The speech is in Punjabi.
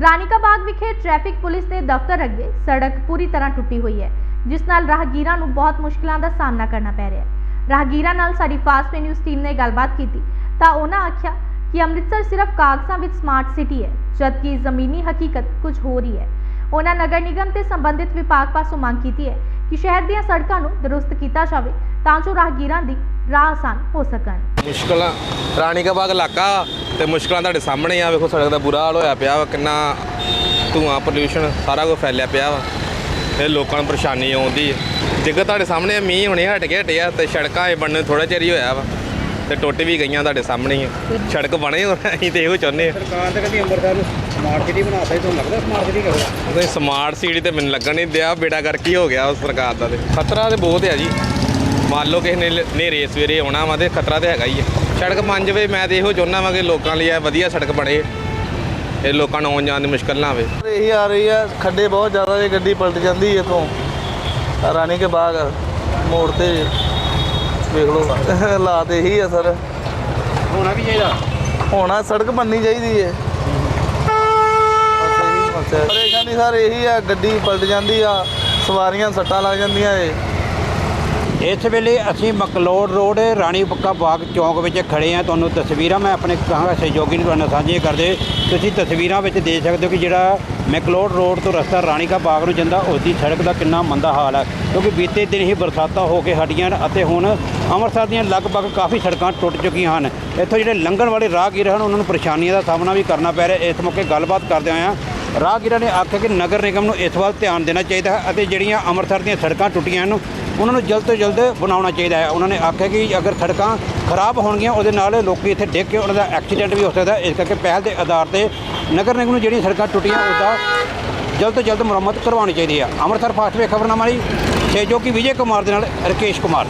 ਰਾਣੀਕਾ ਬਾਗ ਵਿਖੇ ਟ੍ਰੈਫਿਕ ਪੁਲਿਸ ਦੇ ਦਫ਼ਤਰ ਅੱਗੇ ਸੜਕ ਪੂਰੀ ਤਰ੍ਹਾਂ ਟੁੱਟੀ ਹੋਈ ਹੈ, ਜਿਸ ਨਾਲ ਰਾਹਗੀਰਾਂ ਨੂੰ ਬਹੁਤ ਮੁਸ਼ਕਲਾਂ ਦਾ ਸਾਹਮਣਾ ਕਰਨਾ ਪੈ ਰਿਹਾ ਹੈ। ਰਾਹਗੀਰਾਂ ਨਾਲ ਸਾਡੀ ਫਾਸਟ ਨਿਊਜ਼ ਟੀਮ ਨੇ ਗੱਲਬਾਤ ਕੀਤੀ, ਤਾਂ ਉਹਨਾਂ ਆਖਿਆ ਕਿ ਅੰਮ੍ਰਿਤਸਰ ਸਿਰਫ ਕਾਗਜ਼ਾਂ ਵਿੱਚ ਸਮਾਰਟ ਸਿਟੀ ਹੈ, ਜਦਕਿ ਜ਼ਮੀਨੀ ਹਕੀਕਤ ਕੁਝ ਹੋਰ ਹੀ ਹੈ। ਉਹਨਾਂ ਨਗਰ ਨਿਗਮ ਤੇ ਸੰਬੰਧਿਤ ਵਿਭਾਗ ਪਾਸੋਂ ਮੰਗ ਕੀਤੀ ਹੈ ਕਿ ਸ਼ਹਿਰ ਦੀਆਂ ਸੜਕਾਂ ਨੂੰ ਦਰੁਸਤ ਕੀਤਾ ਜਾਵੇ ਤਾਂ ਜੋ ਰਾਹਗੀਰਾਂ ਦੀ ਰਾਹ ਆਸਾਨ ਹੋ ਸਕਣ। ਮੁਸ਼ਕਲਾਂ ਰਾਣੀ ਕਾ ਬਾਗ ਇਲਾਕਾ ਤੇ ਮੁਸ਼ਕਲਾਂ ਤੁਹਾਡੇ ਸਾਹਮਣੇ ਆ, ਵੇਖੋ ਸੜਕ ਦਾ ਬੁਰਾ ਹਾਲ ਹੋਇਆ ਪਿਆ ਵਾ, ਕਿੰਨਾ ਧੂਆਂ ਪੋਲਿਊਸ਼ਨ ਸਾਰਾ ਕੁਝ ਫੈਲਿਆ ਪਿਆ ਵਾ। ਇਹ ਲੋਕਾਂ ਨੂੰ ਪਰੇਸ਼ਾਨੀ ਆਉਂਦੀ ਹੈ। ਜੇਕਰ ਤੁਹਾਡੇ ਸਾਹਮਣੇ ਮੀਂਹ ਹੁਣੇ ਹਟ ਕੇ ਹਟਿਆ ਤੇ ਸੜਕਾਂ ਇਹ ਬਣਨ ਥੋੜਾ ਚਿਰ ਹੀ ਹੋਇਆ ਵਾ। ਤੇ ਟੁੱਟ ਵੀ ਗਈਆਂ ਤੁਹਾਡੇ ਸਾਹਮਣੇ ਹੀ। ਆ। ਸੜਕ ਬਣੇ ਹੋਣ ਅਸੀਂ ਤੇ ਇਹੋ ਚਾਹੁੰਦੇ ਆ। ਸਰਕਾਰ ਤੇ ਕਹਿੰਦੀ ਅੰਮ੍ਰਿਤਸਰ ਨੂੰ ਸਮਾਰਟ ਸਿਟੀ ਬਣਾਤਾ ਹੀ ਤੁਹਾਨੂੰ ਲੱਗਦਾ ਸਮਾਰਟ ਸਿਟੀ ਕਰੂਗਾ ਤੇ ਸਮਾਰਟ ਸਿਟੀ ਤੇ ਮੈਨੂੰ ਲੱਗਣ ਨਹੀਂ ਦਿਆ ਬੇੜਾ ਕਰਕੇ ਹੀ ਹੋ ਗਿਆ ਉਸ ਸਰਕਾਰ ਦਾ ਤੇ। ਖਤਰਾ ਤੇ ਬਹੁਤ ਹੈ ਜੀ। ਮੰਨ ਲਓ ਕਿਸੇ ਨੇ ਲ- ਹਨੇਰੇ ਸਵੇਰੇ ਆਉਣਾ ਵਾ ਤੇ ਖਤਰਾ ਤੇ ਹੈਗਾ ਹੀ ਹੈ ਸੜਕ ਬਣ ਜਾਵੇ ਮੈਂ ਤੇ ਇਹੋ ਚਾਹੁੰਦਾ ਵਾਂ ਕਿ ਲੋਕਾਂ ਲਈ ਇਹ ਵਧੀਆ ਸੜਕ ਬਣੇ ਇਹ ਲੋਕਾਂ ਨੂੰ ਆਉਣ ਜਾਣ ਦੀ ਮੁਸ਼ਕਲ ਨਾ ਆਵੇ। ਇਹੀ ਆ ਰਹੀ ਆ ਖੱਡੇ ਬਹੁਤ ਜ਼ਿਆਦਾ ਜੇ ਗੱਡੀ ਪਲਟ ਜਾਂਦੀ ਇਥੋਂ। ਰਾਣੀ ਕੇ ਬਾਗ ਮੋੜ ਤੇ। ਵੇਖ ਲਓ। ਹਾਲਾਤ ਇਹੀ ਆ ਸਰ। ਹੋਣਾ ਵੀ ਚਾਹੀਦਾ। ਹੋਣਾ ਸੜਕ ਬਣਨੀ ਚਾਹੀਦੀ ਹੈ। ਪਰੇਸ਼ਾਨੀ ਸਰ ਇਹੀ ਆ ਗੱਡੀ ਪਲਟ ਜਾਂਦੀ ਆ ਸਵਾਰੀਆਂ ਸੱਟਾਂ ਲੱਗ ਜਾਂਦੀਆਂ ਏ। ਇਸ ਵੇਲੇ ਅਸੀਂ ਮਕਲੋੜ ਰੋਡ, ਰਾਣੀ ਪੱਕਾ ਬਾਗ ਚੌਂਕ ਵਿੱਚ ਖੜੇ ਆ ਤੁਹਾਨੂੰ ਤਸਵੀਰਾਂ ਮੈਂ ਆਪਣੇ ਕਹਾਂਗਾ ਸਹਿਯੋਗੀ ਨੂੰ ਤੁਹਾਨੂੰ ਸਾਂਝੀਆਂ ਕਰਦੇ। ਤੁਸੀਂ ਤਸਵੀਰਾਂ ਵਿੱਚ ਦੇਖ ਸਕਦੇ ਹੋ ਕਿ ਜਿਹੜਾ ਮੈਕਲੋਡ ਰੋਡ ਤੋਂ ਰਸਤਾ ਰਾਣੀ ਕਾ ਬਾਗ ਨੂੰ ਜਾਂਦਾ ਉਸ ਦੀ ਸੜਕ ਦਾ ਕਿੰਨਾ ਮੰਦਾ ਹਾਲ ਹੈ। ਕਿਉਂਕਿ ਬੀਤੇ ਦਿਨ ਹੀ ਬਰਸਾਤਾਂ ਹੋ ਕੇ ਹਟੀਆਂ ਹਨ ਅਤੇ ਹੁਣ ਅੰਮ੍ਰਿਤਸਰ ਦੀਆਂ ਲਗਭਗ ਕਾਫੀ ਸੜਕਾਂ ਟੁੱਟ ਚੁੱਕੀਆਂ ਹਨ। ਇੱਥੋਂ ਜਿਹੜੇ ਲੰਘਣ ਵਾਲੇ ਰਾਹਗੀਰ ਹਨ, ਉਹਨਾਂ ਨੂੰ ਪਰੇਸ਼ਾਨੀਆਂ ਦਾ ਸਾਹਮਣਾ ਵੀ ਕਰਨਾ ਪੈ ਰਿਹਾ ਇਸ ਮੌਕੇ ਗੱਲਬਾਤ ਕਰਦੇ ਹੋਏ ਆ ਰਾਹਗੀਰਾਂ ਨੇ ਆਖਿਆ ਕਿ ਨਗਰ ਨਿਗਮ ਨੂੰ ਇਸ ਵੱਲ ਧਿਆਨ ਦੇਣਾ ਚਾਹੀਦਾ ਹੈ ਅਤੇ ਜਿਹੜੀਆਂ ਅੰਮ੍ਰਿਤਸਰ ਦੀਆਂ ਸੜਕਾਂ ਟੁੱਟੀਆਂ ਹਨ, ਉਹਨਾਂ ਨੂੰ ਜਲਦ ਤੋਂ ਜਲਦ ਬਣਾਉਣਾ ਚਾਹੀਦਾ ਹੈ। ਉਹਨਾਂ ਨੇ ਆਖਿਆ ਕਿ ਅਗਰ ਸੜਕਾਂ ਖਰਾਬ ਹੋਣਗੀਆਂ, ਉਹਦੇ ਨਾਲ ਲੋਕੀ ਇੱਥੇ ਡਿੱਗ ਕੇ ਉਹਨਾਂ ਦਾ ਐਕਸੀਡੈਂਟ ਵੀ ਹੋ ਸਕਦਾ ਇਸ ਕਰਕੇ ਪਹਿਲ ਦੇ ਆਧਾਰ ਤੇ ਨਗਰ ਨਿਗਮ ਨੂੰ ਜਿਹੜੀਆਂ ਸੜਕਾਂ ਟੁੱਟੀਆਂ, ਉਹਦਾ ਜਲਦ ਤੋਂ ਜਲਦ ਮੁਰੰਮਤ ਕਰਵਾਉਣੀ ਚਾਹੀਦੀ ਹੈ। ਅੰਮ੍ਰਿਤਸਰ ਫਾਸਟ ਵੇ ਖਬਰਨਾਮਾ ਲਈ ਸਹਿਯੋਗੀ ਵਿਜੇ ਕੁਮਾਰ ਦੇ ਨਾਲ ਰਕੇਸ਼ ਕੁਮਾਰ।